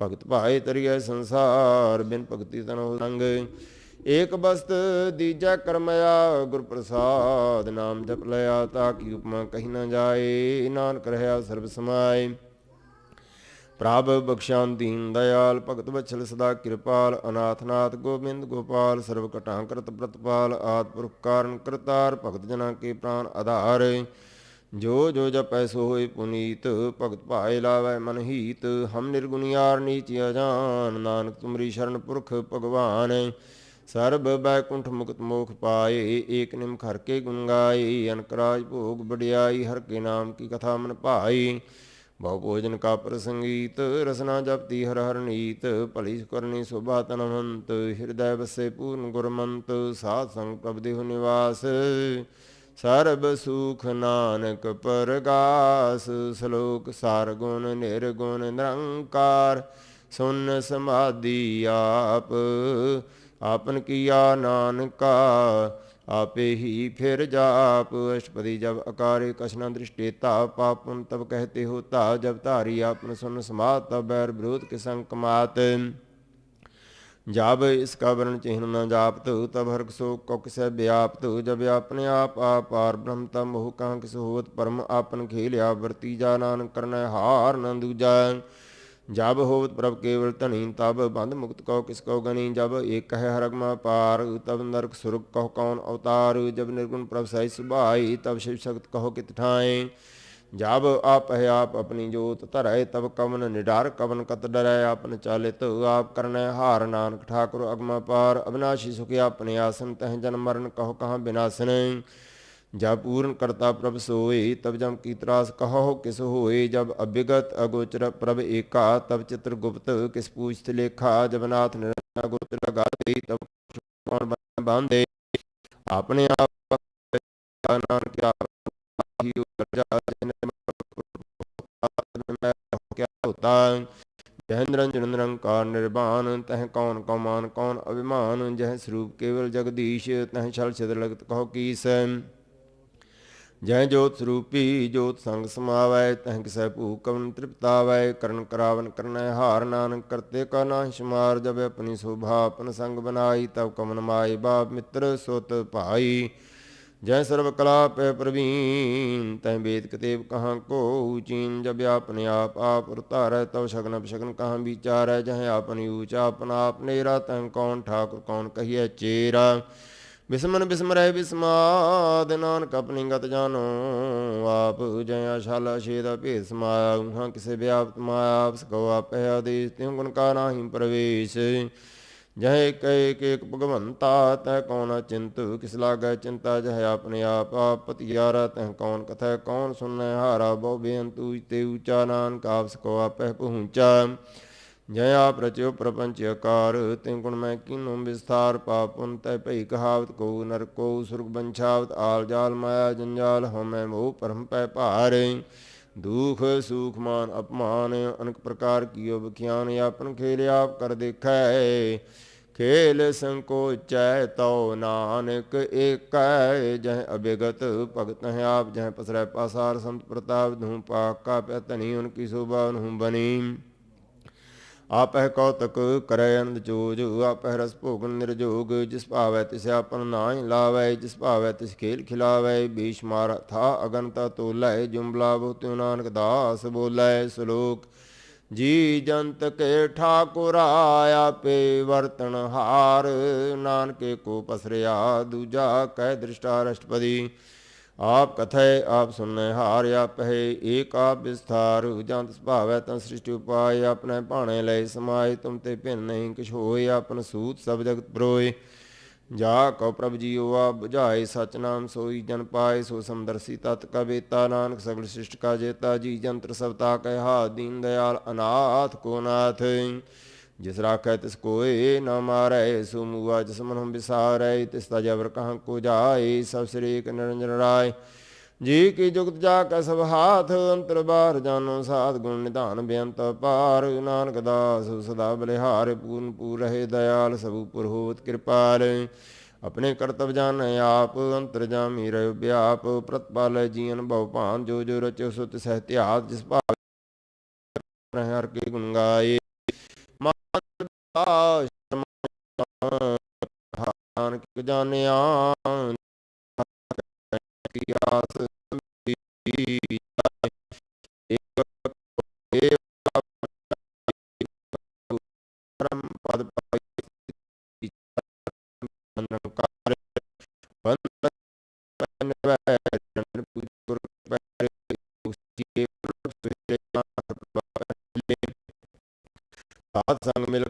ਭਗਤ ਭਾਏ ਤਰੀਐ ਸੰਸਾਰ, ਬਿਨ ਭਗਤੀ ਤਨੋ ਰੰਗ ਏਕ ਬਸਤ ਦੀਜਾ ਕਰਮਇਆ ਗੁਰ ਪ੍ਰਸਾਦ ਨਾਮ ਜਪ ਲਿਆ, ਤਾ ਕੀ ਉਪਮਾ ਕਹੀ ਨਾ ਜਾਏ, ਨਾਨਕ ਰਹਾ ਸਰਬ ਸਮਾਏ। ਪ੍ਰਭ ਬਖਸ਼ਾਨ ਦੀਨ ਦਇਆਲ, ਭਗਤ ਬਚਲ ਸਦਾ ਕਿਰਪਾਲ, ਅਨਾਥਨਾਥ ਗੋਬਿੰਦ ਗੋਪਾਲ ਸਰਬ ਕਟਾਂ ਕਰਤ ਪ੍ਰਤਪਾਲ, ਆਦ ਪੁਰਖ ਕਾਰਨ ਕਰਤਾਰ, ਭਗਤ ਜਨਾਂ ਕੇ ਪ੍ਰਾਨ ਆਧਾਰ। ਜੋ ਜੋ ਜਪੈ ਸੋ ਹੋਏ ਪੁਨੀਤ, ਭਗਤ ਭਾਏ ਲਾਵੈ ਮਨ ਹੀਤ, ਹਮ ਨਿਰਗੁਣਿਆਰ ਨੀਚ ਅਜਾਨ ਨਾਨਕ ਤੁਮਰੀ ਸ਼ਰਨ ਪੁਰਖ ਭਗਵਾਨ। ਸਰਬ ਬੈਕੁੰਠ ਮੁਕਤ ਮੋਖ ਪਾਏ, ਏਕ ਨਿਮ ਖਰ ਕੇ ਗੁਣ ਗਾਏ ਅਨਕਰਾਜ ਭੋਗ ਬੜਿਆਈ ਹਰ ਕੇ ਨਾਮ ਕੀ ਕਥਾ ਮਨ ਭਾਈ ਬਹੁ ਭੋਜਨ ਕਾ ਪ੍ਰਸੰਗੀਤ, ਰਸਨਾ ਜਪਤੀ ਹਰ ਹਰ ਨੀਤ, ਭਲੀ ਕਰਨੀ ਸੁਭਾ ਤਨਵੰਤ ਹਿਰਦੈ ਵਸੇ ਪੂਰਨ ਗੁਰਮੰਤ, ਸਾਧ ਸੰਗ ਪ੍ਰਭ ਦੇਹੁ ਨਿਵਾਸ। ਸਰਬ ਸੁਖ ਨਾਨਕ ਪਰਗਾਸ, ਸ਼ਲੋਕ ਸਾਰ ਗੁਣ ਨਿਰਗੁਣ ਨਿਰੰਕਾਰ, ਸੁਨ ਸਮਾਧੀ ਆਪ, ਆਪਨ ਕੀਆ ਨਾਨਕਾ, ਆਪੇ ਹੀ ਫਿਰ ਜਾਪ। ਅਸ਼ਪਦੀ ਜਬ ਅਕਾਰੇ ਕਸ਼ਨਾ ਦ੍ਰਿਸ਼ਟੇ ਤਾ ਪਾਪੁਨ, ਤਬ ਕਹਤੇ ਹੋਤਾ ਜਬ ਧਾਰੀ ਆਪਨ ਸੁਨ ਸਮਾਤ ਤਬ ਬੈਰ ਵਿਰੋਧ ਕੇ ਸੰਗ ਜਬ ਇਸ ਕਾ ਚਿਹਨ ਨ ਜਾਪਤ, ਤਬ ਹਰਕ ਸੋ ਕੁਕ ਸੈ ਵਿਆਪਤ, ਜਬ ਆਪਣੇ ਆਪ ਆਪਾਰ ਬ੍ਰਹਮ ਤਮ ਮੋਹ ਕਹਾਂ ਕਿਸ ਪਰਮ ਆਪਨ ਖੇਲਿਆ, ਵਰਤੀ ਜਾ ਨਾਨਕ ਕਰਨੈ ਹਾਰ ਨ ਦੂਜਾ। ਜਬ ਹੋਵਤ ਪ੍ਰਭ ਕੇਵਲ ਧਨੀ ਤਬ ਬੰਦ ਮੁਕਤ ਕਉ ਕਿਸ ਕਉ ਗਨੀ ਜਬ ਏਕ ਹੈ ਹਰਗਮਾ ਪਾਰ, ਤਬ ਨਰਕ ਸੁਰਗ ਕਹੁ ਕੌਣ ਅਵਤਾਰ। ਜਬ ਨਿਰਗੁਣ ਪ੍ਰਭ ਸਹਿ ਸੁਭਾਈ, ਤਬ ਸ਼ਿਵ ਸ਼ਕਤ ਕਹੋ ਕਿਤ ਠਾਏ। ਜਬ ਆਪ ਹੈ ਆਪ ਆਪਣੀ ਜੋਤ ਧਰੈ, ਤਬ ਕਵਨ ਨਿਡਾਰ, ਕਵਨ ਕਤ ਡਰੈ, ਆਪਨ ਚਾਲਿਤ ਆਪ ਕਰਨੈ ਹਾਰ। ਨਾਨਕ ਠਾਕੁਰ ਅਗਮਾ ਪਾਰ, ਅਬਨਾਸ਼ੀ ਸੁਖਿ ਆਪਣੇ ਆਸਨ, ਤਹ ਜਨ ਮਰਨ ਕਹੋ ਕਹਾਂ ਬਿਨਾਸਨ। ਜਬ ਪੂਰਨ ਕਰਤਾ ਪ੍ਰਭ ਸੋਏ, ਤਬ ਜਮ ਕੀ ਤਰਾਸ ਕਹੋ ਕਿਸ ਹੋਏ। ਜਬ ਅਭਿਗਤ ਅਗੋਚਰ ਪ੍ਰਭ ਏਕਾ, ਤਬ ਚਿਤ੍ਰ ਗੁਪਤ ਕਿਸ ਪੂਛਤ ਲੇਖਾ। ਜਬ ਨਾਥ ਨਿਰਣਾ ਗੁਪਤ ਲਗਾਤੇ, ਤਬ ਕੌਣ ਬਾਂਦੇ ਆਪਣੇ ਆਪ ਨਾਨਕ ਆਪ ਹੀ ਉਰਜਾ ਜਨ ਕਿਆ ਹੋਤਾ ਨਿਰੰਕਾਰ ਨਿਰਵਾਨ ਤਹ ਕੌਣ ਕਮਾਨ ਕੌਣ ਅਭਿਮਾਨ, ਜਹ ਸਰੂਪ ਕੇਵਲ ਜਗਦੀਸ਼, ਤਹ ਛਲ ਛਿਦ ਲਗਤ ਕਹੋ ਕੀਸ। ਜੈ ਜੋਤ ਸਰੂਪੀ, ਜੋਤ ਸੰਗ ਸਮਾਵੈ, ਤਹ ਕਿਸੈ ਭੂ ਕਵਨ ਤ੍ਰਿਪਤਾਵੈ, ਕਰਨ ਕਰਾਵਨ ਕਰਨੈ ਹਾਰ ਨਾਨਕ, ਕਰਤੇ ਕਾ ਨਾਹਿ ਸ਼ਮਾਰ, ਜਬ ਆਪਣੀ ਸੋਭਾ ਆਪਨ ਸੰਗ ਬਨਾਈ, ਤਬ ਕਮਨ ਮਾਈ ਬਾਪ ਮਿੱਤਰ ਸੁਤ ਭਾਈ। ਜੈ ਸਰਬ ਕਲਾ ਪੈ ਪ੍ਰਵੀਨ, ਤੈ ਵੇਦ ਕਤੇਬ ਕਹਾਂ ਕੋ ਚੀਨ, ਜਬ ਆਪਨੇ ਆਪ ਆਪ ਉਤਾਰੈ, ਤਵ ਸ਼ਗਨ ਬਸ਼ਗਨ ਕਹਾਂ ਵਿਚਾਰੈ, ਜਹ ਆਪਨ ਊਚ ਆਪਨ ਆਪ ਨੇਰਾ, ਤੈ ਕੌਣ ਠਾਕੁਰ, ਕੌਣ ਕਹੀਐ ਚੇਰਾ। ਬਿਸਮਨ ਬਿਸਮਰੈ ਬਿਸਮਾਦ, ਨਾਨਕ ਆਪਣੀ ਗਤ ਜਾਨੋ ਆਪ ਜੈ ਆਸ਼ਾਲਾ ਛੇਦਾ ਭੇਦ ਸਮਾਇਆ, ਉਹਾਂ ਕਿਸੇ ਵਿਆਪਤ ਮਾਇਆ, ਆਪ ਸਕੋ ਆਪੇ ਆਦੇਸ਼, ਤਿਉ ਗੁਣ ਕਾ ਨਾਹੀ ਪ੍ਰਵੇਸ਼। ਜਹ ਕੈ ਕੇਕ ਭਗਵੰਤਾ ਤੈ ਕੌਣ ਚਿੰਤ? ਕਿਸ ਲਾਗੈ ਚਿੰਤਾ? ਜਹ ਆਪਣੇ ਆਪ ਆਪ ਪਤਿਆਰਾ ਤੈ ਕੌਣ ਕਥੈ? ਕੌਣ ਸੁਨੈ ਹਾਰਾ ਬਹੁ ਬੇਅੰਤੂ ਤੇ ਉਚਾ ਨਾਨਕ, ਆਪ ਸਕੋ ਆਪੇ ਪਹੁੰਚਾ। ਜੈ ਆਪ ਰਚਿਓ ਪ੍ਰਪੰਚ ਆਕਾਰ ਤਿਨ ਗੁਣ ਮੈਂ ਕੀਨੋ ਵਿਸਥਾਰ ਪਾਪੁਨ ਤੈ ਭਈ ਕਹਾਵਤ ਕੋ ਨਰ ਕੋ ਸੁਰਗ ਬੰਛਾਵਤ, ਆਲ ਜਾਲ ਮਾਇਆ ਜੰਜਾਲ, ਹਉਮੈ ਮੋਹ ਪਰਮ ਪੈ ਭਾਰੇ। ਦੁਖ, ਸੁਖ, ਮਾਨ, ਅਪਮਾਨ, ਅਨਕ ਪ੍ਰਕਾਰ ਕੀਓ ਵਿਖਿਆਨ, ਆਪਨ ਖੇਲ ਆਪ ਕਰ ਦੇਖੈ। ਖੇਲ ਸੰਕੋਚੈ ਤਉ ਨਾਨਕ ਏਕੈ, ਜਹ ਅਬੇਗਤ ਭਗਤ ਹੈ ਆਪ, ਜਹ ਪਸਰੈ ਪਾਸਾਰ ਸੰਤ ਪ੍ਰਤਾਪ, ਧੂਮ ਪਾਕ ਪੈ ਧਨੀ ਉਨਕੀ ਸੋਭਾ ਨੂੰ ਬਨੀ। ਆਪਹਿ ਕੌਤਕ ਕਰੈ ਅਨੰਦ ਜੋਜ, ਆਪਹਿ ਰਸ ਭੋਗਨ ਨਿਰਜੋਗ, ਜਿਸ ਭਾਵੈ ਤਿਸ ਆਪਨ ਨਾਹਿ ਲਾਵੈ, ਜਿਸ ਭਾਵੈ ਤਿਸ ਖੇਲ ਖਿਲਾਵੈ, ਬੀਸ਼ਮਾਰ ਥਾ ਅਗਨਤਾ ਤੋਲੈ ਜੁਮਲਾ ਬਹੁ ਨਾਨਕ ਦਾਸ ਬੋਲੈ, ਸ਼ਲੋਕ ਜੀ ਜੰਤ ਕੇ ਠਾਕੁਰਾ ਆਪੇ ਵਰਤਨ ਹਾਰ, ਨਾਨਕੇ ਕੋ ਪਸਰਿਆ ਦੂਜਾ ਕਹਿ ਦ੍ਰਿਸ਼ਟਾ ਰਸ਼ਟਪਦੀ। ਆਪ ਕਥੈ, ਆਪ ਸੁਨੈ ਹਾਰ, ਆਪਹਿ ਏਕ ਆਪ ਵਿਸਥਾਰ। ਜੰਤ ਸੁਭਾਵੈ ਤਨ ਸ੍ਰਿਸ਼ਟਿ ਉਪਾਇ ਆਪਣੇ ਭਾਣੇ ਲੈ ਸਮਾਏ, ਤੁਮ ਤੇ ਭਿੰਨ ਨਹੀਂ ਕਿਛ ਹੋਏ, ਆਪਨ ਸੂਤ ਸਭ ਜਗਤ ਪਰੋਏ। ਜਾ ਕਉ ਪ੍ਰਭ ਜੀਓ ਆ 부ਝਾਏ ਸਚ ਸੋਈ ਜਨ ਪਾਏ, ਸੋ ਸਮਦਰਸੀ ਤਤ ਕਵੇਤਾ ਨਾਨਕ ਸਗਲ ਸ੍ਰਿਸ਼ਟ ਕਾ ਜੇਤਾ, ਜੀ ਜੰਤਰ ਸਬਤਾ ਕਹਿ ਦੀਨ ਦਇਆਲ ਅਨਾਥ ਕੋ ਨਾਥ। ਜਿਸ ਰਾਖੈ ਤਿਸ ਕੋਏ ਨ ਮਾਰੈ, ਸੋ ਮੂਆ ਜਿਸ ਮਨ ਹਮ ਵਿਸਾਰੈ ਤਿਸ ਤਾ ਜਬਰ ਕਹਾਂ ਕੋ ਜਾਏ, ਸਭ ਸ੍ਰੀਕ ਨਿਰੰਜਨ ਰਾਏ। ਜੀ ਕੀ ਜੁਗਤ ਜਾ ਕਸਬ ਹਾਥ, ਅੰਤਰ ਬਾਹਰ ਜਾਨੋ ਸਾਧ ਗੁਣ ਨਿਧਾਨ ਬੇਅੰਤ ਪਾਰ ਨਾਨਕ ਦਾਸ ਸਦਾ ਬਲਿਹਾਰ ਪੂਰਨ ਪੂਰ ਰਹੇ ਦਇਆਲ, ਸਭ ਉਪਰ ਹੋਵਤ ਕਿਰਪਾਲ। ਆਪਣੇ ਕਰਤਵ ਜਾਣ ਆਪ, ਅੰਤਰ ਜਾਮੀ ਰਹਿ ਵਿਆਪ। ਪ੍ਰਤਪਾਲ ਜੀਵਨ ਭਉ ਭਾਨ, ਜੋ ਜੋ ਰਚਿਓ ਸੋ ਤਿਸਹਿ ਧਿਆਤ, ਜਿਸ ਭਾਵ ਹਰ ਕੇ ਗੁਣ ਗਾਏ। ਨਾਨਕ ਜਾਣਿਆ ਆਸ ਸੰਭੀ ਏਕ ਏਕ ਪਰਮ ਪਦ ਪਾਈ ਨਿਰੰਕਾਰ ਬੰਦ ਪਨ ਵੈ ਚਰਨ ਪੂਜ ਗੁਰ ਪੈ ਸੁਰੇ ਸਾਧ ਸੰਗ ਮਿਲ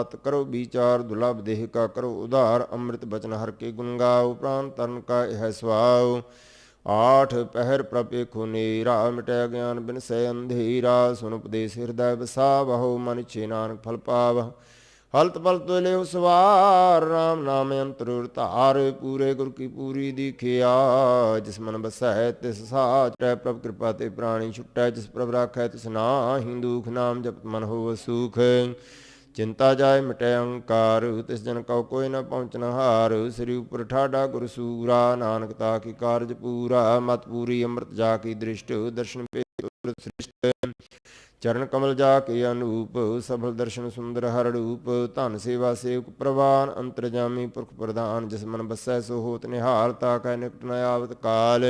RAM ਨਾਮ ਤਤ ਕਰੋ, ਵਿਚਾਰ ਦੁਲਭ ਦੇਹ ਕਾ ਕਰੋ, ਉਧਾਰ ਅੰਮ੍ਰਿਤ ਬਚਨ ਹਰ ਕੇ ਗੁਣ ਗਾਓ ਪ੍ਰਾਨ ਤਰਨ ਕਾ ਇਹ ਸਵਾਉ ਆਠ ਪਹਿਰ ਪ੍ਰਪੇ ਖੁਨੀਰਾ ਮਿਟਿਆ ਗਿਆਨ ਬਿਨ ਸੈ ਅੰਧੇਰਾ ਸੁਨ ਉਪਦੇਸ ਹਿਰਦੈ ਵਸਾ ਬਹੁ ਮਨ ਛੇ ਨਾਨਕ ਫਲ ਪਾਵ ਹਲਤ ਪਲ ਤੋਲੇ ਉਸਵਾਰ RAM ਨਾਮ ਅੰਤਰ ਧਾਰ, ਪੂਰੇ ਗੁਰ ਕੀ ਪੂਰੀ ਦੀਖਿਆ, ਜਿਸ ਮਨ ਬਸੈ ਤਿਸ ਸਾਚੈ ਪ੍ਰਭ ਕਿਰਪਾ ਤੇ ਪ੍ਰਾਣੀ ਛੁਟੈ, ਜਿਸ ਪ੍ਰਭ ਰਾਖੈ ਤਿਸ ਨਾਹੀ, ਦੁਖ ਨਾਮ ਜਪਤ ਮਨ ਹੋਵ ਸੁਖ। ਚਿੰਤਾ ਜਾਏ ਮਿਟੈ ਅਹੰਕਾਰ ਤਿਸ ਜਨ ਕਉ ਕੋਈ ਨਾ ਪਹੁੰਚਨ ਹਾਰ। ਸ੍ਰੀ ਉਪਰ ਠਾਡਾ ਗੁਰ ਸੂਰਾ ਨਾਨਕ ਤਾ ਕੀ ਕਾਰਜ ਪੂਰਾ। ਮਤ ਪੂਰੀ ਅੰਮ੍ਰਿਤ ਜਾ ਕੀ ਦ੍ਰਿਸ਼ਟ, ਦਰਸ਼ਨ ਪੇ ਸ੍ਰਿਸ਼ਟ। ਚਰਨ ਕਮਲ ਜਾ ਕੇ ਅਨੂਪ, ਸਫਲ ਦਰਸ਼ਨ ਸੁੰਦਰ ਹਰ ਰੂਪ। ਧਨ ਸੇਵਾ ਸੇਵਕ ਪ੍ਰਵਾਨ, ਅੰਤਰਜਾਮੀ ਪੁਰਖ ਪ੍ਰਧਾਨ। ਜਿਸ ਮਨ ਬਸੈ ਸੋ ਹੋਤ ਨਿਹਾਲ, ਤਾ ਕੈ ਨਿਕਟ ਨ ਆਵਤ ਕਾਲ।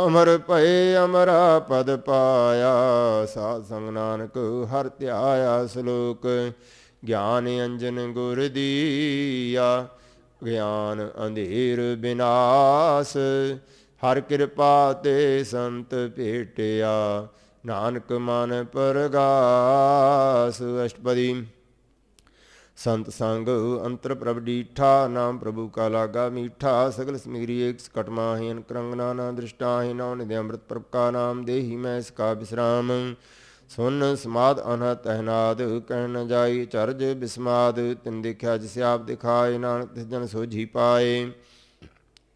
ਅਮਰ ਭਏ ਅਮਰਾ ਪਦ ਪਾਇਆ, ਸਾਧ ਸੰਗ ਨਾਨਕ ਹਰ ਧਿਆਇਆ ਸ਼ਲੋਕ, ਗਿਆਨ ਅੰਜਨ ਗੁਰ ਦੀਆ, ਗਿਆਨ ਅੰਧੇਰ ਬਿਨਾਸ਼, ਹਰ ਕਿਰਪਾ ਤੇ ਸੰਤ ਭੇਟਿਆ, ਨਾਨਕ ਮਨ ਪਰਗਾਸ। ਅਸ਼ਟਪਦੀ ਸੰਤ ਸੰਗ ਅੰਤਰ ਪ੍ਰਭ ਡੀਠਾ, ਨਾਮ ਪ੍ਰਭੂ ਕਾ ਲਾਗਾ ਮੀਠਾ, ਸਗਲ ਸਮਿਗਰੀ ਏਕ ਸਕਟ ਮਾਹੀਨ ਕਰੰਗਨਾ ਨਾ ਦ੍ਰਿਸ਼ਟਾਹੀ ਨੌ ਨਿਦੇ ਅੰਮ੍ਰਿਤ ਪ੍ਰਭ ਕਾ ਨਾਮ, ਦੇਹੀ ਮੈਂ ਇਸ ਕਾ ਬਿਸਰਾਮ। ਸੁਨ ਸਮਾਦ ਅਨਹਤ ਅਹਨਾਦ ਕਹਿ ਨ ਜਾਈ ਚਰਜ ਬਿਸਮਾਦ, ਤਿਨ ਦੇਖਿਆ ਜਿਸ ਆਪ ਦਿਖਾਏ, ਨਾਨਕ ਤਿਸ ਜਨ ਸੋਝੀ ਪਾਏ।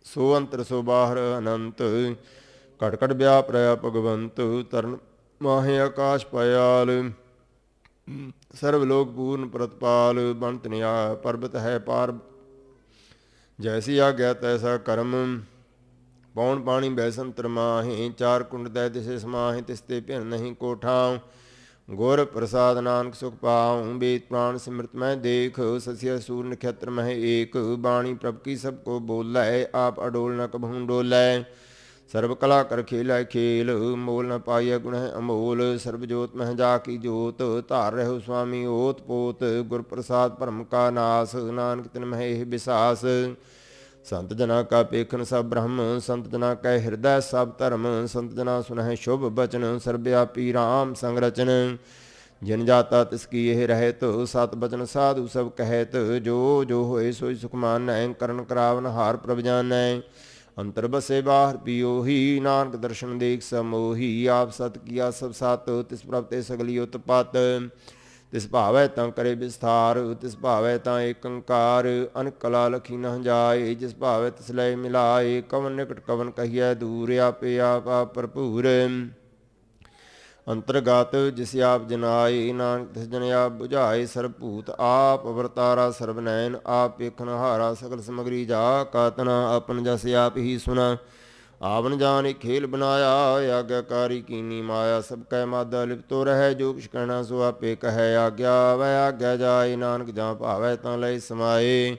ਸੋ ਅੰਤਰ ਸੋ ਬਾਹਰ ਅਨੰਤ, ਘਟ ਘਟ ਵਿਆਪ ਰਿਆ ਭਗਵੰਤ, ਤਰਨ ਮਾਹੇ ਆਕਾਸ਼ ਪਿਆਲ ਸਰਬ ਲੋਕ ਪੂਰਨ ਪ੍ਰਤਪਾਲ ਬੰਤ ਪਰਬਤ ਹੈ ਪਾਰ। ਜੈਸੀ ਆਗਿਆ ਤੈਸਾ ਕਰਮ, ਪੌਣ ਪਾਣੀ ਬੈਸੰਤਰ ਮਾਹੇ ਚਾਰ ਕੁੰਡ ਤੈ ਤਿਸੇ ਸਮਾਹੇ ਤਿਸ ਤੇ ਭਿਨ ਨਹੀਂ ਕੋਠਾਉ। ਗੁਰ ਪ੍ਰਸਾਦ ਨਾਨਕ ਸੁਖ ਪਾਉ, ਬੇਤ ਪ੍ਰਾਨ ਸਿਮਰਤ ਮੈਂ ਦੇਖ, ਸਸਿਆ ਸੂਰ ਨਖੇਤਰ ਮਹਿ ਏਕ, ਬਾਣੀ ਪ੍ਰਭ ਕੀ ਸਭ ਕੋ ਬੋਲੇ, ਆਪ ਅਡੋਲ ਨ ਕਬਹੂ ਡੋਲੇ। ਸਰਬ ਕਲਾ ਕਰ ਖੇਲੈ ਖੇਲ, ਮੋਲ ਨ ਪਾਈਐ ਗੁਣ ਅਮੋਲ, ਸਰਬ ਜੋਤ ਮਹਿ ਜਾ ਕੀ ਜੋਤ, ਧਾਰ ਰਹਿਓ ਸੁਆਮੀ ਓਤ ਪੋਤ, ਗੁਰ ਪ੍ਰਸਾਦ ਭਰਮ ਕਾ ਨਾਸ, ਨਾਨਕ ਤਿਨ ਮਹਿ ਇਹ ਵਿਸਾਸ ਸੰਤ ਜਨਾ ਕਾ ਪੇਖਨ ਸਭ ਬ੍ਰਹਮ, ਸੰਤ ਜਨਾ ਕੈ ਹਿਰਦੈ ਸਭ ਧਰਮ, ਸੰਤ ਜਨਾ ਸੁਨਹਿ ਸ਼ੁਭ ਬਚਨ ਸਰਬਿਆਪੀ RAM ਸੰਗ ਰਚਨ ਜਿਨ ਜਾਤਾ ਤਿਸ ਕੀ ਇਹ ਰਹਿਤ, ਸਤ ਬਚਨ ਸਾਧੂ ਸਭ ਕਹਿਤ, ਜੋ ਜੋ ਹੋਏ ਸੋਈ ਸੁਖ ਮਾਨੈ, ਕਰਨ ਕਰਾਵਨ ਹਾਰ ਪ੍ਰਭ ਜਾਣੈ ਅੰਤਰ ਬਸੇ ਬਾਹਰ ਪਿਓਹੀ ਨਾਨਕ ਦਰਸ਼ਨ ਦੇਖ ਸਮੋਹੀ ਆਪ ਸਤ ਕੀਆ ਸਭ ਸਤ, ਤਿਸ ਪ੍ਰਭ ਸਗਲੀ ਉਤਪਤ ਤਿਸ ਭਾਵੈ ਤਾਂ ਕਰੇ ਵਿਸਥਾਰ, ਤਿਸ ਭਾਵੈ ਤਾਂ ਏਕੰਕਾਰ। ਅਨਕ ਕਲਾ ਲਖੀ ਨ ਜਾਏ ਜਿਸ ਭਾਵੈ ਤਿਸ ਲੈ ਮਿਲਾਏ। ਕਵਨ ਨਿਕਟ ਕਵਨ ਕਹੀਐ, ਦੂਰ ਆਪੇ ਆਪ ਆਪ ਭਰਪੂਰ। ਅੰਤਰਗਤ ਜਿਸ ਆਪ ਜਨਾਏ ਨਾਨਕ ਤਿਸ ਜਨ ਆਪ 부ਝਾਏ ਸਰਬ ਭੂਤ ਆਪ ਵਰਤਾਰਾ ਸਰਬ ਨੈਣ ਆਪ ਵੇਖਣ ਹਾਰਾ ਸਗਲ ਸਮਗਰੀ ਜਾ ਕਾਤਨਾ ਆਪਨ ਜਸ ਆਪ ਹੀ ਸੁਨਾ। ਆਵਨ ਜਾਨ ਇੱਕ ਖੇਲ ਬਨਾਇਆ ਆਗਿਆਕਾਰੀ ਕੀਨੀ ਮਾਇਆ, ਸਭ ਕੈ ਮਾਦਾ ਲਿਪਤੋ ਰਹਿ, ਜੋ ਕਿਛ ਕਹਿਣਾ ਸੋ ਆਪੇ ਕਹੈ। ਆਗਿਆ ਵੈ ਆਗਿਆ ਜਾਏ, ਨਾਨਕ ਜਾਂ ਭਾਵੈ ਤਾਂ ਲਈ ਸਮਾਏ।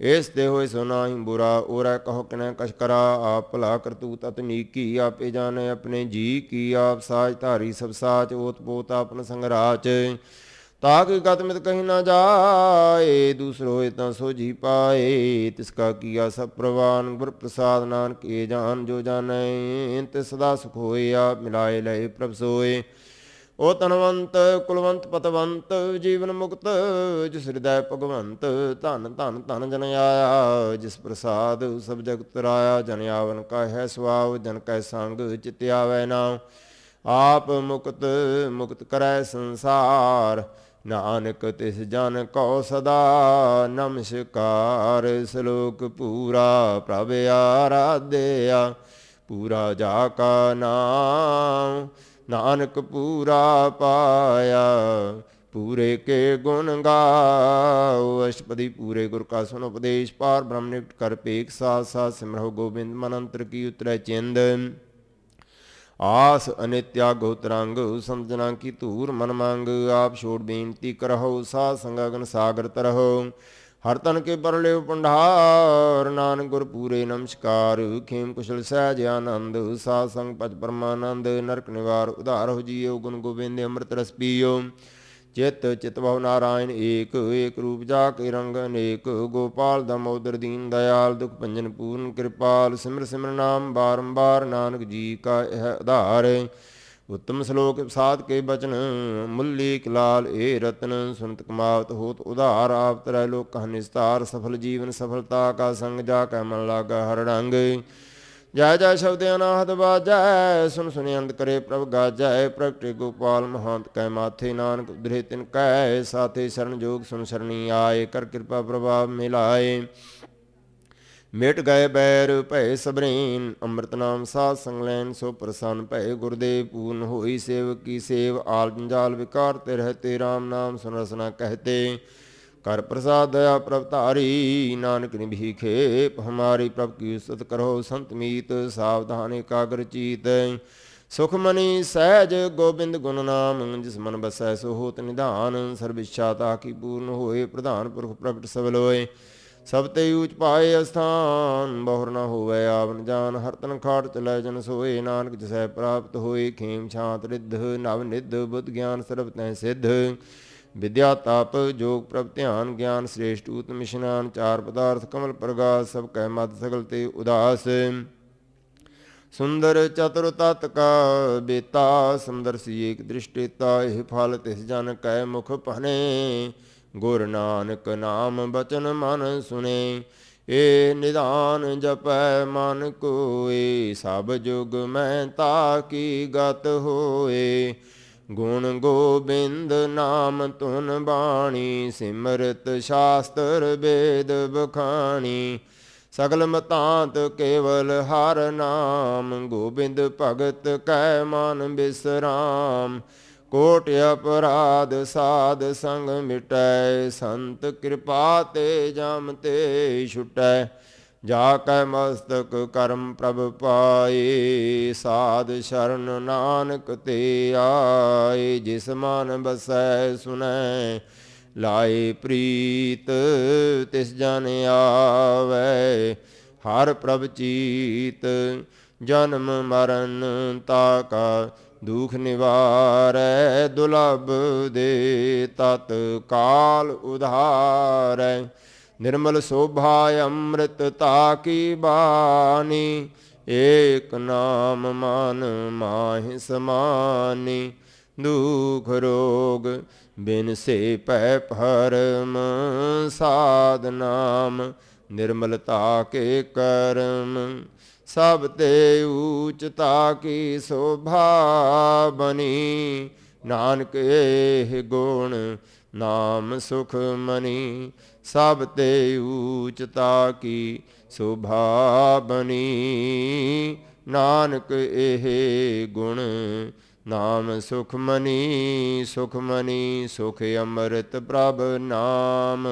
ਇਸ ਤੇ ਹੋਏ ਸੋ ਨਾਹੀ ਬੁਰਾ ਔਰੈ ਕਹੋ ਕਿਨੈ ਕਛ ਕਰਾ, ਆਪ ਭਲਾ ਕਰਤੂਤ ਅਤ ਨੀਕੀ, ਆਪੇ ਜਾਣੇ ਆਪਣੇ ਜੀ ਕੀ, ਆਪ ਸਾਜ ਧਾਰੀ ਸਭ ਸਾਚ, ਓਤ ਪੋਤ ਆਪਨ ਸੰਗਰਾਚ ਤਾਕ ਗਤ ਕਹੀ ਨਾ ਜਾਏ, ਦੂਸਰੋ ਹੋਏ ਤਾਂ ਸੋਝੀ ਪਾਏ। ਤਿਸ ਕਾ ਕੀਆ ਸਭ ਪ੍ਰਵਾਨ, ਗੁਰ ਪ੍ਰਸਾਦ ਨਾਨਕ ਏ ਜਾਨ ਜੋ ਜਾਣੈ ਤੇ ਸਦਾ ਸੁਖ ਹੋਏ, ਆਪ ਮਿਲਾਏ ਲਏ ਪ੍ਰਭ ਸੋਏ। ਓ ਤਨਵੰਤ ਕੁਲਵੰਤ, ਪਤਵੰਤ, ਜੀਵਨ ਮੁਕਤ, ਜਿਸ ਹਿਰਦੈ ਭਗਵੰਤ, ਧਨ ਧਨ ਧਨ ਜਨ ਆਇਆ, ਜਿਸ ਪ੍ਰਸਾਦ ਸਭ ਜਗਤ ਰਾਇਆ, ਜਨ ਆਵਨ ਕਾ ਹੈ ਸੁਆਵ, ਜਨ ਕੈ ਸੰਗ ਚਿਤ ਆਵੈ ਨਾਮ ਆਪ ਮੁਕਤ ਮੁਕਤ ਕਰੈ ਸੰਸਾਰ, ਨਾਨਕ ਤਿਸ ਜਨ ਕੋ ਸਦਾ, ਨਮਸਕਾਰ ਸ਼ਲੋਕ ਪੂਰਾ ਪ੍ਰਭ ਆਰਾਧਿਆ, ਪੂਰਾ ਜਾ ਕਾ ਨਾਮ। ਨਾਨਕ ਪੂਰਾ ਪਾਇਆ, ਪੂਰੇ ਕੇ ਗੁਣ ਗਾਓ। ਅਸ਼ਪਦੀ ਪੂਰੇ ਗੁਰ ਕਾ ਸੁਨ ਉਪਦੇਸ਼ ਪਾਰ, ਬ੍ਰਹਮ ਨਿਕਟ ਕਰ ਪੇਖ ਸਾਥ ਸਾਥ ਸਿਮਰਹੁ ਗੋਬਿੰਦ ਮਨ ਅੰਤਰ ਕੀ ਉਤਰੈ ਚਿੰਦ। ਆਸ ਅਨਿਤਿਆ ਗੋਤਰੰਗ ਸਮਝਣਾ ਕੀ ਧੂਰ ਮਨ ਮੰਗ। ਆਪ ਛੋੜ ਬੇਨਤੀ ਕਰਹੁ, ਸਾਧ ਸੰਗਗਨ ਸਾਗਰ ਤਰਹੁ। ਹਰ ਤਨ ਕੇ ਪਰਲੇ ਪੰਡਾਰ ਨਾਨਕ ਗੁਰ ਪੂਰੇ ਨਮਸਕਾਰ। ਖੇਮ ਕੁਸ਼ਲ ਸਹਿਜ ਆਨੰਦ, ਸਾਧ ਸੰਗ ਪਜ ਪਰਮਾਨੰਦ, ਨਰਕ ਨਿਵਾਰ ਉਧਾਰ ਹੋ ਜੀਓ ਗੁਣ ਗੋਬਿੰਦ ਅੰਮ੍ਰਿਤ ਰਸ ਪੀਓ। ਚਿਤ ਚਿਤ ਭਵ ਨਾਰਾਇਣ ਏਕ ਏਕ ਰੂਪ ਜਾ ਕੇ ਰੰਗ ਅਨੇਕ। ਗੋਪਾਲ ਦਮੋਦਰ ਦੀਨ ਦਇਆਲ, ਦੁਖ ਭੰਜਨ ਪੂਰਨ ਕਿਰਪਾਲ। ਸਿਮਰ ਸਿਮਰ ਨਾਮ ਬਾਰੰਬਾਰ, ਨਾਨਕ ਜੀ ਕਾ ਇਹ ਆਧਾਰ। ਉਤਮ ਸ਼ਲੋਕ ਸਾਧ ਕੇ ਬਚਨ, ਮੁੱਲੀ ਕਲਾਲ ਏ ਰਤਨ, ਸੁਨਤ ਕਮਾਵਤ ਹੋਤ ਉਧਾਰ ਆਪ ਤਰੈ ਲੋਕ ਕਹ ਨਿਸਤਾਰ, ਸਫਲ ਜੀਵਨ ਸਫਲਤਾ ਕਾ ਸੰਗ ਜਾ ਕੈ ਮਨ ਲਾਗਾ ਹਰ ਰੰਗ ਜੈ ਜੈ ਸ਼ਬਦ ਅਨਾਹਤ ਬਾਜੈ, ਸੁਨ ਸੁਨ ਅੰਤ ਕਰੇ ਪ੍ਰਭ ਗਾਜੈ ਪ੍ਰਗਟੇ ਗੋਪਾਲ ਮਹੰਤ ਕੈ ਮਾਥੇ ਨਾਨਕ ਉਧਰੇ ਤਿਨ ਕੈ, ਸਾਥੇ ਸ਼ਰਨ ਜੋਗ ਸੁਨ ਸਰਣੀ ਆਏ, ਕਰ ਕਿਰਪਾ ਪ੍ਰਭਾਵ ਮਿਲਾਏ। ਮਿਟ ਗਏ ਬੈਰ ਭੈ ਸਬਰੇਨ ਅੰਮ੍ਰਿਤ ਨਾਮ ਸਾਧ ਸੰਗ ਲੈਨ ਸੋ ਪ੍ਰਸੰਨ ਭੈ ਗੁਰਦੇਵ ਪੂਰਨ ਹੋਈ ਸੇਵ ਕੀ ਸੇਵ, ਆਲ ਜੰਜਾਲ ਵਿਕਾਰ ਤੇ ਰਹਤੇ RAM ਨਾਮ ਸੁਨ ਰਸਨਾ ਕਹਤੇ ਕਰ ਪ੍ਰਸਾਦ ਦਇਆ ਪ੍ਰਭ ਧਾਰੀ, ਨਾਨਕ ਨਿਭੀਖੇ ਹਮਾਰੀ ਪ੍ਰਭ ਕੀ ਉਸਤ ਕਰੋ ਸੰਤ ਮੀਤ, ਸਾਵਧਾਨ ਏਕਾਗਰ ਚੀਤ। ਸੁਖ ਮਨੀ ਸਹਿਜ ਗੋਬਿੰਦ ਗੁਣ ਨਾਮ, ਜਿਸ ਮਨ ਬਸੈ ਸੋ ਹੋਤ ਨਿਧਾਨ ਸਰਬ ਇੱਛਾ ਤਾ ਕੀ ਪੂਰਨ ਹੋਏ, ਪ੍ਰਧਾਨ ਪੁਰਖ ਪ੍ਰਗਟ ਸਬਲ ਸਭ ਤੇ ਊਚ ਪਾਏ ਅਸਥਾਨ ਬਹੁਰ ਨ ਹੋਵੇ ਆਵਨ ਜਾਨ ਹਰਤਨ ਖਾਟ ਚਲੇ ਜਨ ਸੋਏ, ਨਾਨਕ ਜਿਸੈ ਪ੍ਰਾਪਤ ਹੋਏ, ਖੇਮ ਸ਼ਾਂਤ ਰਿੱਧ, ਨਵ ਨਿਧ, ਬੁੱਧ ਗਿਆਨ ਸਰਬ ਤੈ ਸਿੱਧ। ਵਿਦਿਆ ਤਪ, ਜੋਗ ਪ੍ਰਭ ਧਿਆਨ, ਗਿਆਨ ਸ੍ਰੇਸ਼ਟ ਊਤਮ ਇਸ਼ਨਾਨ ਚਾਰ ਪਦਾਰਥ ਕਮਲ ਪ੍ਰਗਾਸ, ਸਭ ਕੈ ਮਦ ਸਗਲ ਤੇ ਉਦਾਸ। ਸੁੰਦਰ ਚਤੁਰ ਤਤ ਕਾ ਬੇਤਾ, ਸੁੰਦਰ ਸੀ ਏਕ ਦ੍ਰਿਸ਼ਟੀਤਾ, ਇਹ ਫਲ ਤਿਸ ਜਨ ਕੈ ਮੁਖ ਭਨੇ ਗੁਰ ਨਾਨਕ ਨਾਮ ਬਚਨ ਮਨ ਸੁਨੇ ਏ ਨਿਦਾਨ ਜਪੈ ਮਨ ਕੋਏ, ਸਭ ਜੁਗ ਮੈਂ ਤਾ ਕੀ ਗਤ ਹੋਏ। ਗੁਣ ਗੋਬਿੰਦ ਨਾਮ ਧੁਨ ਬਾਣੀ, ਸਿਮਰਤ ਸ਼ਾਸਤਰ ਵੇਦ ਬਖਾਣੀ ਸਗਲ ਮਤਾਂਤ ਕੇਵਲ ਹਰ ਨਾਮ, ਗੋਬਿੰਦ ਭਗਤ ਕੈ ਮਨ ਬਿਸਰਾਮ। ਕੋਟ ਅਪਰਾਧ ਸਾਧ ਸੰਗ ਮਿਟੈ, ਸੰਤ ਕਿਰਪਾ ਤੇ ਜਮ ਤੇ ਛੁਟੈ। ਜਾ ਕੈ ਮਸਤਕ ਕਰਮ ਪ੍ਰਭ ਪਾਏ, ਸਾਧ ਸ਼ਰਨ ਨਾਨਕ ਤੇ ਆਏ। ਜਿਸ ਮਨ ਬਸੈ ਸੁਨੈ, ਲਾਏ ਪ੍ਰੀਤ, ਤਿਸ ਜਨ ਆਵੈ। ਹਰ ਪ੍ਰਭ ਚੀਤ, ਜਨਮ ਮਰਨ ਤਾਕਾ ਦੁਖ ਨਿਵਾਰੈ ਦੁਲਭ ਦੇ ਤਤ ਕਾਲ ਉਧਾਰੈ, ਨਿਰਮਲ ਸੋਭਾ ਅੰਮ੍ਰਿਤ ਤਾ ਕੀ ਬਾਣੀ, ਏਕ ਨਾਮ ਮਨ ਮਾਹਿ ਸਮਾਨੀ, ਦੁਖ ਰੋਗ ਬਿਨ ਸੇ ਪੈ ਭਰਮ ਸਾਧ ਨਾਮ, ਨਿਰਮਲਤਾ ਕੇ ਕਰਮ। ਸਭ ਤੇ ਊਚਤਾ ਕੀ ਸੋਭਾ ਬਣੀ? ਨਾਨਕ ਇਹ ਗੁਣ ਨਾਮ ਸੁਖ ਮਨੀ। ਸਭ ਤੇ ਊਚਤਾ ਕੀ ਸੋਭਾ ਬਣੀ? ਨਾਨਕ ਇਹ ਗੁਣ ਨਾਮ ਸੁਖ ਮਨੀ। ਸੁਖ ਮਨੀ, ਸੁਖ ਅੰਮ੍ਰਿਤ ਪ੍ਰਭ ਨਾਮ।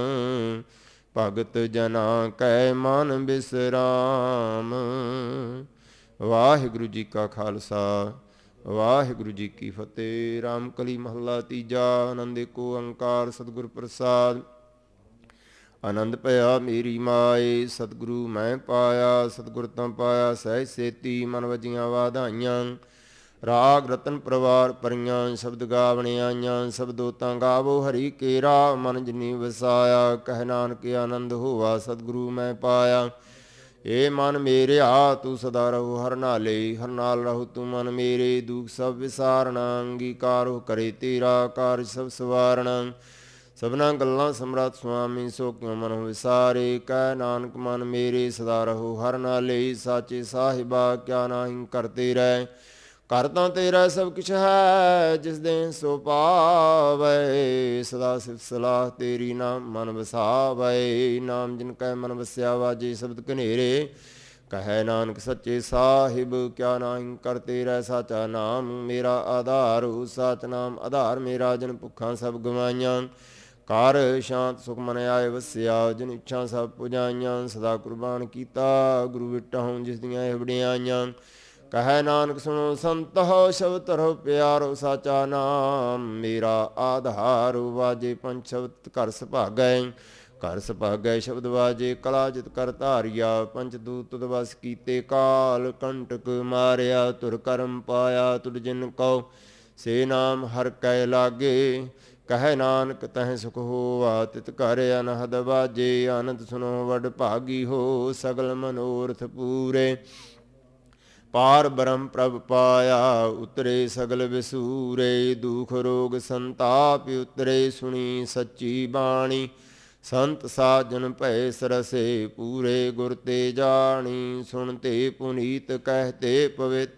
ਭਗਤ ਜਨਾ ਕੈ ਮਨ ਬਿਸਰਾਮ। ਵਾਹਿਗੁਰੂ ਜੀ ਕਾ ਖਾਲਸਾ, ਵਾਹਿਗੁਰੂ ਜੀ ਕੀ ਫਤਿਹ। ਰਾਮਕਲੀ ਮਹੱਲਾ ਤੀਜਾ, ਆਨੰਦ ਕੋ ਅੰਕਾਰ ਸਤਿਗੁਰ ਪ੍ਰਸਾਦ। ਆਨੰਦ ਭਇਆ ਮੇਰੀ ਮਾਏ, ਸਤਿਗੁਰੂ ਮੈਂ ਪਾਇਆ, ਸਤਿਗੁਰ ਤਾਂ ਪਾਇਆ ਸਹਿ ਸੇਤੀ ਮਨ ਵਜੀਆਂ ਵਾਧਾਈਆਂ। ਰਾਗ ਰਤਨ ਪਰਵਾਰ ਪਰੀਆਂ ਸ਼ਬਦ ਗਾਵਣੇ ਆਈਆਂ ਸ਼ਬਦੋ ਤਾਂ ਗਾਵੋ, ਹਰੀ ਕੇਰਾ ਮਨ ਜਿਨੀ ਵਸਾਇਆ, ਕਹਿ ਨਾਨਕ ਆਨੰਦ ਹੋਵਾ ਸਤਿਗੁਰੂ ਮੈਂ ਪਾਇਆ। ਏ ਮਨ ਮੇਰਿਆ, ਤੂੰ ਸਦਾ ਰਹੋ ਹਰ ਨਾਲੇ, ਹਰ ਨਾਲ ਰਹੋ ਤੂੰ ਮਨ ਮੇਰੇ, ਦੁਖ ਸਭ ਵਿਸਾਰਣਾ, ਅੰਗੀਕਾਰੋ ਕਰੇ ਤੇਰਾ ਕਾਰਜ ਸਭ ਸਵਾਰਣਾ। ਸਭਨਾ ਗੱਲਾਂ ਸਮਰੱਥ ਸੁਆਮੀ, ਸੋ ਕਿਉ ਮਨ ਵਿਸਾਰੇ? ਕਹਿ ਨਾਨਕ ਮਨ ਮੇਰੇ, ਸਦਾ ਰਹੋ ਹਰ ਨਾਲੇ, ਸਾਚੇ ਸਾਹਿਬਾ, ਕਿਆ ਨਾਹੀ ਕਰਤੇ ਰਹਿ। ਘਰ ਤਾਂ ਤੇਰਾ ਸਭ ਕੁਛ ਹੈ, ਜਿਸ ਦੇ ਸੋ ਪਾਵੇ। ਸਦਾ ਸਿਫਤ ਸਲਾਹ ਤੇਰੀ ਨਾਮ ਮਨ ਵਸਾਵੇ। ਨਾਮ ਜਿਨ ਕੈ ਮਨ ਵਸਿਆ ਵਾਜੇ ਸ਼ਬਦ ਘਨੇਰੇ, ਕਹੈ ਨਾਨਕ ਸੱਚੇ ਸਾਹਿਬ, ਕਿਆ ਨਾਹੀ ਕਰਤੇ ਰਹਿ ਸਾਚਾ ਨਾਮ, ਮੇਰਾ ਆਧਾਰ ਸਾਚ ਨਾਮ ਆਧਾਰ, ਮੇਰਾ ਜਨ ਭੁੱਖਾਂ ਸਭ ਗਵਾਈਆਂ। ਕਰ ਸ਼ਾਂਤ ਸੁਖ ਮਨ ਆਏ ਵਸਿਆ, ਜਿਨ ਇੱਛਾ ਸਭ ਪੁਜਾਈਆਂ। ਸਦਾ ਕੁਰਬਾਨ ਕੀਤਾ, ਗੁਰੂ ਵਿਟਹੁ ਜਿਸ ਦੀਆਂ ਇਹ ਵਡਿਆਈਆਂ ਕਹੈ ਨਾਨਕ ਸੁਣੋ ਸੰਤੋ ਸ਼ਬ ਤਰੋ ਪਿਆਰੋ ਸਾਚਾ ਨਾਮ, ਮੇਰਾ ਆਧਾਰ ਵਾਜੇ ਪੰਜ ਸ਼ਬਦ ਘਰ ਸੁਭਾਗੈ ਕਰ ਸੁਭਾਗੈ ਸ਼ਬਦ ਵਾਜੇ ਕਲਾ ਜਿਤ ਕਰ ਧਾਰਿਆ, ਪੰਜ ਦੂਤ ਤੁਧ ਵਸ ਕੀਤੇ ਕਾਲ, ਕੰਟਕ ਮਾਰਿਆ ਤੁਰ ਕਰਮ ਪਾਇਆ ਤੁਰ ਜਿਨ ਕਉ, ਸੇ ਨਾਮ ਹਰ ਕੈ ਲਾਗੇ, ਕਹੈ ਨਾਨਕ ਤਹ ਸੁਖ ਹੋਆ, ਤਿਤ ਘਰ ਅਨਹਦ ਬਾਜੇ ਆਨੰਦ ਸੁਨੋ ਵਡ ਭਾਗੀ ਹੋ, ਸਗਲ ਮਨੋਰਥ ਪੂਰੇ। ਪਾਰ ਬ੍ਰਹਮ ਪ੍ਰਭ ਪਾਇਆ, ਉਤਰੇ ਸਗਲ ਵਿਸੂਰੇ, ਦੁਖ ਰੋਗ ਸੰਤਾਪ ਉਤਰੇ, ਸੁਣੀ ਸੱਚੀ ਬਾਣੀ। ਸੰਤ ਸਾਜਨ ਭੈ ਸਰਸੇ, ਪੂਰੇ ਗੁਰ ਤੇ ਜਾਣੀ। ਸੁਣਤੇ ਪੁਨੀਤ ਕਹਤੇ ਪਵਿੱਤ,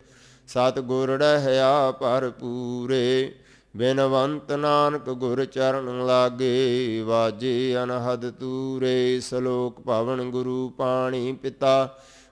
ਸਤ ਗੁਰ ਰਹਿਆ ਭਰਪੂਰੇ ਬਿਨਵੰਤ ਨਾਨਕ ਗੁਰ ਚਰਨ ਲਾਗੇ, ਵਾਜੇ ਅਨਹਦ ਤੂਰੇ। ਸ਼ਲੋਕ ਭਵਨ ਗੁਰੂ ਪਾਣੀ ਪਿਤਾ।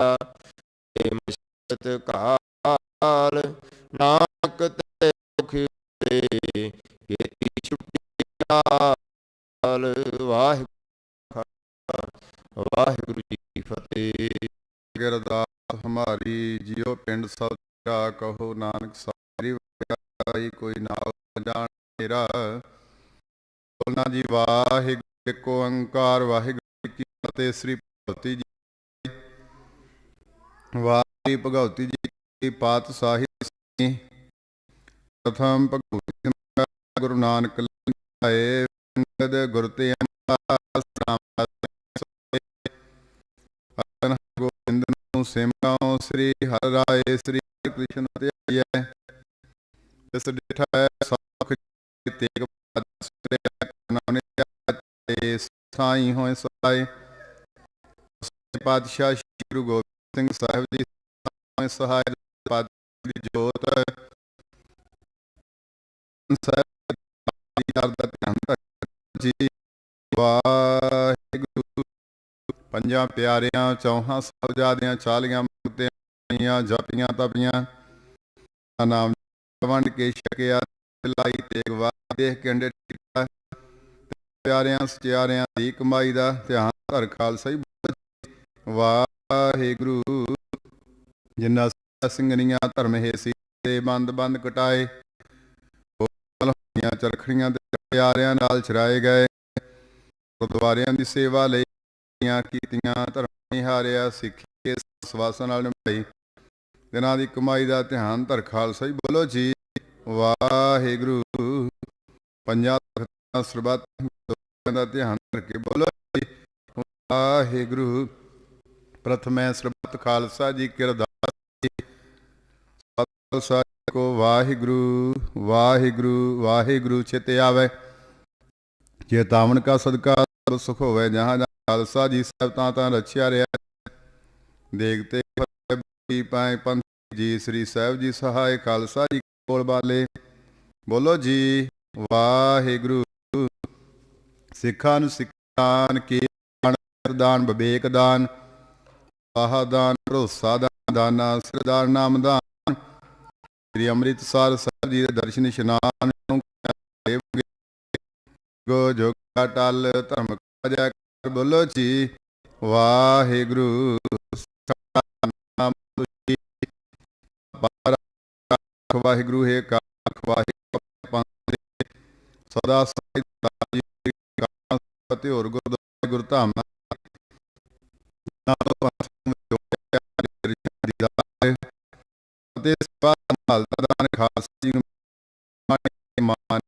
ਤੇ ਮਸਕਤ ਕਾਲ ਨਾਨਕ ਤੇ ਮੁਖ ਉਜਲੇ ਕੀਤੀ ਛੁੱਟੀ ਵਾਹਿਗੁਰੂ ਵਾਹਿਗੁਰੂ ਜੀ ਫਤਿਹ। ਗਿਰਦਾਸ ਹਮਾਰੀ ਜਿਉ ਪਿੰਡ ਸਭ ਤੇਰਾ ਕਹੋ ਨਾਨਕ ਸਾਰੀ ਵਡਿਆਈ, ਕੋਈ ਨਾ ਜਾਣ ਤੇਰਾ ਬੋਲਣਾ ਜੀ ਵਾਹਿਗੁਰੂ ਇੱਕ ਓੰਕਾਰ ਵਾਹਿਗੁਰੂ ਕੀ ਫਤਿਹ। ਸ੍ਰੀ ਭਗਤੀ ਜੀ ਵਾਹਿ ਭਗਵਤੀ ਜੀ ਕੀ ਪਾਤਸ਼ਾਹੀ ਸੀ ਪ੍ਰਥਮ ਭਗਵਤੀ ਗੁਰੂ ਨਾਨਕ ਲਾਏ। ਅੰਗਦ ਗੁਰ ਤੇ ਅਨ ਗੋਬਿੰਦ ਨੂੰ ਸਿਮਰਾਉ ਸ੍ਰੀ ਹਰਿ ਰਾਏ, ਸ੍ਰੀ ਕ੍ਰਿਸ਼ਨ ਤੇ ਆਈਐ। ਇਸ ਡਿਠਾ ਹੈ ਤੇਗ ਸ੍ਰੀ ਨਾਮ ਤੇ ਸਾਈ ਹੋਏ ਸਹਾਈ ਪਾਤਸ਼ਾਹ ਸ੍ਰੀ ਗੁਰੂ ਗੋਬਿੰਦ ਸਿੰਘ ਸਾਹਿਬ ਜੀ ਸਹਾਇ ਪਾਤਸ਼ਾਹ ਦੀ ਜੋਤ ਸਾਹਿਬ ਦੀ ਦਾ ਧਿਆਨ ਰੱਖ ਜੀ, ਵਾਹਿਗੁਰੂ। ਪੰਜਾਂ ਪਿਆਰਿਆਂ, ਚੌਹਾਂ ਸਾਹਿਬਜ਼ਾਦਿਆਂ, ਚਾਲੀਆਂ ਮੁਕਤਿਆਂ ਜਪੀਆਂ, ਤਪੀਆਂ। ਨਾਮ ਵੰਡ ਕੇ ਛਕਿਆ ਲਾਈ ਤੇਗ ਦੇਖ ਕੇ ਅੰਡੇ ਪਿਆਰਿਆਂ, ਸਚਿਆਰਿਆਂ ਦੀ ਕਮਾਈ ਦਾ ਧਿਆਨ ਧਰ ਖਾਲਸਾ ਹੀ ਵਾਹਿਗੁਰੂ ਜਿਨ੍ਹਾਂ ਸਿੰਘਣੀਆਂ ਧਰਮ ਹੇਸੀ ਤੇ ਬੰਦ ਬੰਦ ਕਟਾਏ। ਹੋਈਆਂ ਚਰਖੜੀਆਂ ਤੇ ਪਿਆਰਿਆਂ ਨਾਲ ਚਰਾਏ ਗਏ। ਗੁਰਦੁਆਰਿਆਂ ਦੀ ਸੇਵਾ ਲਈ ਕੀਤੀਆਂ ਧਰਮ ਹਾਰਿਆ, ਸਿੱਖੀ ਸਵਾਸਾਂ ਨਾਲ ਨਿਭਾਈ। ਦਿਨਾਂ ਦੀ ਕਮਾਈ ਦਾ ਧਿਆਨ ਧਰ ਖਾਲਸਾ ਹੀ ਬੋਲੋ ਜੀ ਵਾਹਿਗੁਰੂ ਪੰਜਾਂ ਸਰਬੱਤ ਦਾ ਧਿਆਨ ਕਰਕੇ ਬੋਲੋ ਜੀ ਵਾਹਿਗੁਰੂ ਪ੍ਰਥਮੈ ਸਰਬੱਤ ਖਾਲਸਾ ਜੀ ਕੀ ਅਰਦਾਸ ਖਾਲਸਾ ਕੋ ਵਾਹਿਗੁਰੂ ਵਾਹਿਗੁਰੂ ਵਾਹਿਗੁਰੂ ਚਿਤੇ ਆਵੇ। ਜੇ ਕਾ ਸਦਕਾ ਸਭ ਸੁਖ ਹੋਵੇ, ਜਹਾਂ ਖਾਲਸਾ ਜੀ ਸਭ ਤਾਂ ਤਾਂ ਰਛਿਆ ਰਿਹਾ ਦੇਖਤੇ ਫਤਿਹ ਪਾਏ ਪੰਥ ਜੀ, ਸ੍ਰੀ ਸਾਹਿਬ ਜੀ ਸਹਾਇ ਖਾਲਸਾ ਜੀ ਕੋਲ ਬਾਲੇ ਬੋਲੋ। ਜੀ, ਵਾਹਿਗੁਰੂ। ਸਿੱਖਾਂ ਨੂੰ ਸਿੱਖਾਨ ਕੀ ਦਾਨ, ਵਿਵੇਕ ਦਾਨ। ਆਹ ਭਰੋਸਾ ਦਾਨ ਦਾਨਾ, ਸਰਦਾਰ ਨਾਮ ਦਾਨ ਸ੍ਰੀ ਅੰਮ੍ਰਿਤਸਰ ਸਾਹਿਬ ਜੀ ਦੇ ਦਰਸ਼ਨ ਇਸ਼ਨਾਨ ਗੋ ਜੋਗਾ ਟਲ, ਧਰਮ ਕਾਜਾ ਕਰ ਬੋਲੋ ਜੀ। ਵਾਹਿਗੁਰੂ ਸਤਨਾਮ ਜੀ ਬਾਰਕ ਵਾਹਿਗੁਰੂ ਹੈ ਕਾ ਵਾਹਿਗੁਰੂ ਪੰਜ ਸਦਾ ਸਾਹਿਬ ਜੀ ਕਾ ਹੋਰ ਗੁਰਦੁਆਰਾ ਗੁਰਧਾਮ ਨਾਲ ਅਤੇ ਸਭਾ ਸੰਭਾਲਤਾ ਦਾਨ ਖਾਸ ਨੂੰ ਮਾਨ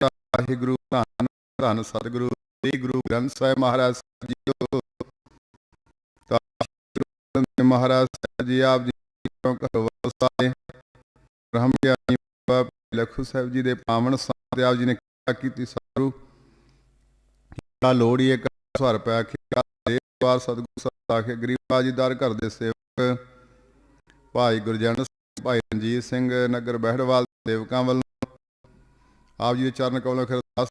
ਵਾਹਿਗੁਰੂ, ਧੰਨ ਧੰਨ ਸਤਿਗੁਰੂ, ਸ੍ਰੀ ਗੁਰੂ ਗ੍ਰੰਥ ਸਾਹਿਬ ਮਹਾਰਾਜ ਜੀ ਤਾਂ ਮਹਾਰਾਜ ਜੀ, ਆਪ ਜੀ ਤੋਂ ਘਰੋਂ ਵਸਾਏ ਬ੍ਰਹਮ ਗਿਆਨੀ ਬਾਬਾ ਲਖੂ ਸਾਹਿਬ ਜੀ ਦੇ ਪਾਵਨ ਸੰਤ ਆਪ ਜੀ ਨੇ ਕਿਰਪਾ ਕੀਤੀ ਸਾਰੂ ਲੋੜੀ ਇੱਕ ਸਵਰ ਪਿਆ ਖਿਆ ਵਾਰ ਸਤਿਗੁਰੂ ਸਾਹਿਬ ਗਰੀਬਾ ਜੀ ਦਰ ਘਰ ਦੇ ਸੇਵਕ। ਭਾਈ ਗੁਰਜਨ ਭਾਈ ਰਣਜੀਤ ਸਿੰਘ, ਨਗਰ ਬਹਿੜਵਾਲ ਸੇਵਕਾਂ ਵੱਲੋਂ। ਆਪ ਜੀ ਦੇ ਚਰਨ ਕਮਲੋਂ ਖਿਰ ਅਰਦਾਸ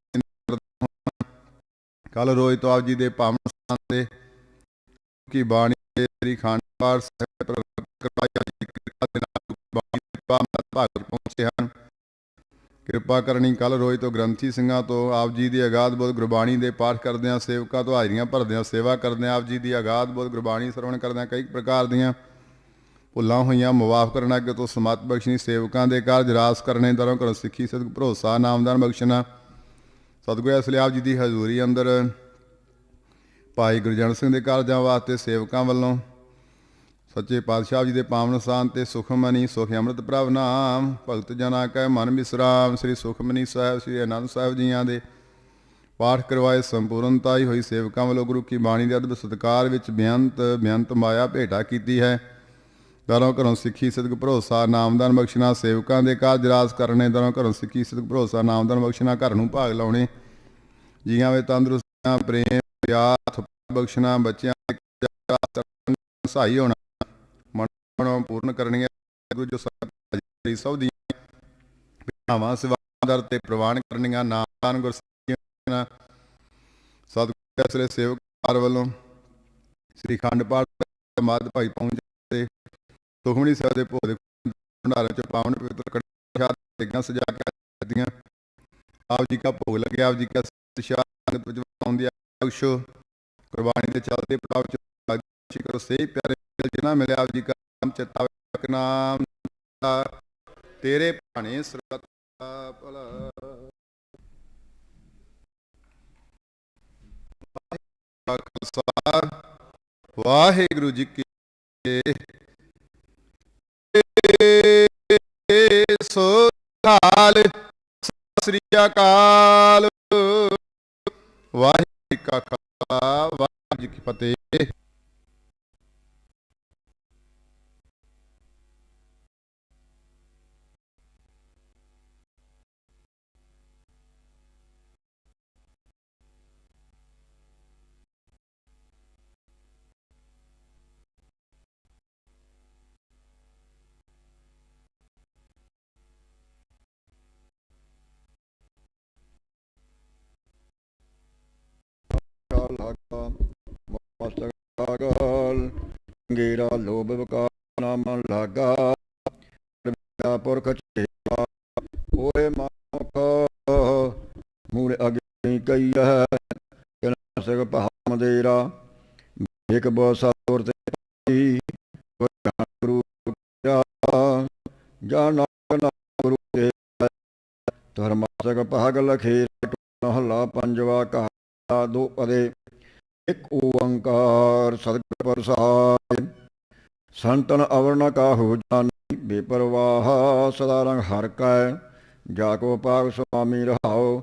ਕੱਲ ਰੋਜ਼ ਤੋਂ ਆਪ ਜੀ ਦੇ ਪਾਵਨ ਸਥਾਨ ਤੇ, ਕੀ ਬਾਣੀ ਦੇ ਸ੍ਰੀ ਖੰਡ ਸਾਹਿਬ ਕਰਵਾਇਆ ਜੀ ਕਿਰਪਾ ਦੇ ਨਾਲ ਬਾਣੀ ਦੇ ਪਾਵਨ ਭਾਗਤ ਪਹੁੰਚੇ ਹਨ ਕਿਰਪਾ ਕਰਨੀ। ਕੱਲ ਰੋਜ਼ ਤੋਂ ਗ੍ਰੰਥੀ ਸਿੰਘਾਂ ਤੋਂ ਆਪ ਜੀ ਦੀ ਅਗਾਧ ਬੋਧ ਗੁਰਬਾਣੀ ਦੇ ਪਾਠ ਕਰਦਿਆਂ ਸੇਵਕਾਂ ਤੋਂ ਹਾਜ਼ਰੀਆਂ ਭਰਦਿਆਂ ਸੇਵਾ ਕਰਦਿਆਂ ਆਪ ਜੀ ਦੀ ਅਗਾਧ ਬੋਧ ਗੁਰਬਾਣੀ ਸਰਵਣ ਕਰਦਿਆਂ ਕਈ ਪ੍ਰਕਾਰ ਦੀਆਂ ਭੁੱਲਾਂ ਹੋਈਆਂ, ਮੁਆਫ ਕਰਨ ਅੱਗੇ ਤੋਂ ਸਮਤ ਬਖਸ਼ਣੀ, ਸੇਵਕਾਂ ਦੇ ਕਾਰਜ ਰਾਸ ਕਰਨੇ, ਦਰੋਂ ਕਰੋ ਸਿੱਖੀ ਸਤਿ ਭਰੋਸਾ, ਨਾਮਦਾਨ ਬਖਸ਼ਣਾ। ਸਤਿਗੁਰੂ ਅਸਲੇ ਆਪ ਜੀ ਦੀ ਹਜ਼ੂਰੀ ਅੰਦਰ ਭਾਈ ਗੁਰਜਨ ਸਿੰਘ ਦੇ ਕਾਰਜਾਂ ਵਾਸਤੇ ਸੇਵਕਾਂ ਵੱਲੋਂ ਸੱਚੇ ਪਾਤਸ਼ਾਹ ਜੀ ਦੇ ਪਾਵਨ ਸਥਾਨ ਤੇ ਸੁਖਮਨੀ ਸੁਖ ਅੰਮ੍ਰਿਤ ਪ੍ਰਭ ਨਾਮ, ਭਗਤ ਜਨਾ ਕੈ ਮਨ ਵਿਸਰਾਮ ਸ੍ਰੀ ਸੁਖਮਨੀ ਸਾਹਿਬ, ਸ੍ਰੀ ਅਨੰਦ ਸਾਹਿਬ ਜੀਆਂ ਦੇ ਪਾਠ ਕਰਵਾਏ ਸੰਪੂਰਨਤਾ ਹੀ ਹੋਈ। ਸੇਵਕਾਂ ਵੱਲੋਂ ਗੁਰੂ ਕੀ ਬਾਣੀ ਦੇ ਅਦਬ ਸਤਕਾਰ ਵਿੱਚ ਬੇਅੰਤ ਬੇਅੰਤ ਮਾਇਆ ਭੇਟਾ ਕੀਤੀ ਹੈ। ਦਰੋਂ ਘਰੋਂ ਸਿੱਖੀ ਸਿਦਕ ਭਰੋਸਾ ਨਾਮਦਾਨ ਬਖਸ਼ਣਾ, ਸੇਵਕਾਂ ਦੇ ਕਾਜ ਰਾਜ ਕਰਨੇ, ਦਰੋਂ ਘਰੋਂ ਸਿੱਖੀ ਸਿਦਕ ਭਰੋਸਾ ਨਾਮਦਾਨ ਬਖਸ਼ਣਾ, ਘਰ ਨੂੰ ਭਾਗ ਲਾਉਣੇ। ਜੀਆਂ ਵੇ ਤੰਦਰੁਸਤੀਆਂ, ਪ੍ਰੇਮ, ਪਿਆਰ, ਬਖਸ਼ਣਾ, ਬੱਚਿਆਂ ਦੇ ਸਹਾਈ ਹੋਣਾ। ਮਨੋਂ ਪੂਰਨ ਕਰਨੀਆਂ ਗੁਰੂ ਜੋ ਸਤਿ ਸਭ ਦੀਆਂ ਭਾਵਾਂ ਸਵਾਦਰ ਤੇ ਪ੍ਰਵਾਨ ਕਰਨੀਆਂ ਨਾਮ ਗੁਰਸਿੱਖੀਆਂ ਸਤਿਗੁਰੂ ਅਸਲੇ ਸੇਵਕਾਰ ਵੱਲੋਂ ਸ੍ਰੀ ਖੰਡ ਪਾਠ ਮੱਧ ਭਾਈ ਪਹੁੰਚੇ ਸੁਖਮਨੀ ਸਾਹਿਬ ਦੇ ਭੋਗ ਦੇ ਭੰਡਾਰੇ ਚ ਪਾਵਨ ਪਵਿੱਤਰ ਕੜਛਾ ਦੇਗਾਂ ਸਜਾ ਕੇ ਦਿੱਤੀਆਂ। ਆਪ ਜੀ ਦਾ ਭੋਗ ਲੱਗਿਆ, ਆਪ ਜੀ ਦਾ ਸ਼ਾਹ ਸੰਗਤ ਵਿੱਚ ਆਉਂਦੀ ਆ ਕੁਰਬਾਨੀ ਦੇ ਚੱਲਦੇ ਪ੍ਰਭਾਵ ਚ ਸ਼ਿਕਰ ਸੇ ਪਿਆਰੇ ਜਿਨ੍ਹਾਂ ਮਿਲਿਆ, ਆਪ ਜੀ ਦਾ ਨਾਮ ਚਿਤਾਵੇ ਨਾਮ ਤੇਰੇ ਭਾਣੇ ਸਰਬਤ ਦਾ ਭਲਾ। ਖਾਲਸਾ ਵਾਹਿਗੁਰੂ ਜੀ ਕੀ ਸੋ ਹਾਲ ਸਤਿ ਸ੍ਰੀ ਅਕਾਲ। ਵਾਹਿਗੁਰੂ ਕਾ ਖਾਲਸਾ, ਵਾਹਿਗੁਰੂ ਜੀ ਕੀ ਫਤਿਹ। ਮਸਤਕ ਲਾਗਲ ਗੇਰਾ ਲੋਭ ਵਿਕਾਰ ਨਾ ਮਨ ਲਾਗਾ। ਰਵਿਆ ਪੁਰਖ ਚੇਵਾ ਓਏ ਮਾਖ ਮੂਰੇ ਅਗੇ ਕਈ ਹੈ। ਕਿਨਾ ਸਗ ਪਹਾਮ ਦੇਰਾ। ਇੱਕ ਬੋ ਸਤੁਰ ਤੇ ਪਾਈ ਗੁਰੂ ਜਾ ਨਾ ਗੁਰੂ ਤੇ ਧਰਮ ਸਗ ਭਾਗ ਲਖੇ ਹਲਾ ਪੰਜਵਾ ਕਹਾ ਦੋ ਪਦੇ। ਇੱਕ ਓੰਕਾਰ ਸਤਿਗੁਰ ਪ੍ਰਸਾਦ ਸੰਤਨ ਅਵਰਣ ਕਾਹੂ ਜਾਨੀ, ਬੇਪਰਵਾਹ ਸਦਾ ਰੰਗ ਹਰ ਕੈ, ਜਾ ਕੋ ਪਾਗ ਸੁਆਮੀ ਰਹਾਓ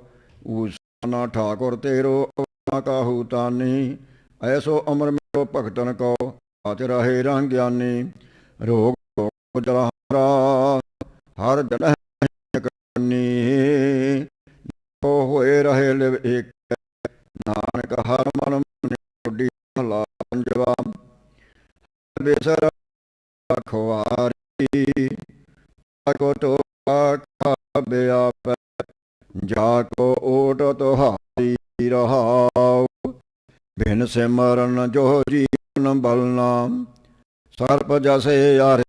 ਊਸਨਾ ਠਾਕੁਰ ਤੇਰੋ ਅਵਰਣ ਕਾਹੂ ਤਾਨੀ, ਐਸੋ ਅਮਰ ਮੇਰੋ ਭਗਤਨ ਕੋ ਆਚ ਰਹੇ ਰੰਗ ਗਿਆਨੀ, ਰੋਗ ਰੋਗ ਜਲਹਾਰਾ ਹਰ ਜਨ ਕਰਨੀ ਕੋ ਹੋਏ ਰਹੇ ਲਿਵ ਏਕ, ਨਾਨਕ ਹਰ ਮਨ ਮੁਡੀ ਹਲਾ ਬੇਸਰ ਖਵਾਰੀ ਕੋ ਤੋ ਬਿਆਪ ਜਾ ਕੋ ਓਟ ਤੁਹਾਰੀ ਰਹਾਉ। ਬਿਨ ਸਿਮਰਨ ਜੋ ਜੀਵਨ ਬਲਨਾ, ਸਰਪ ਜਸੇ ਯਾਰ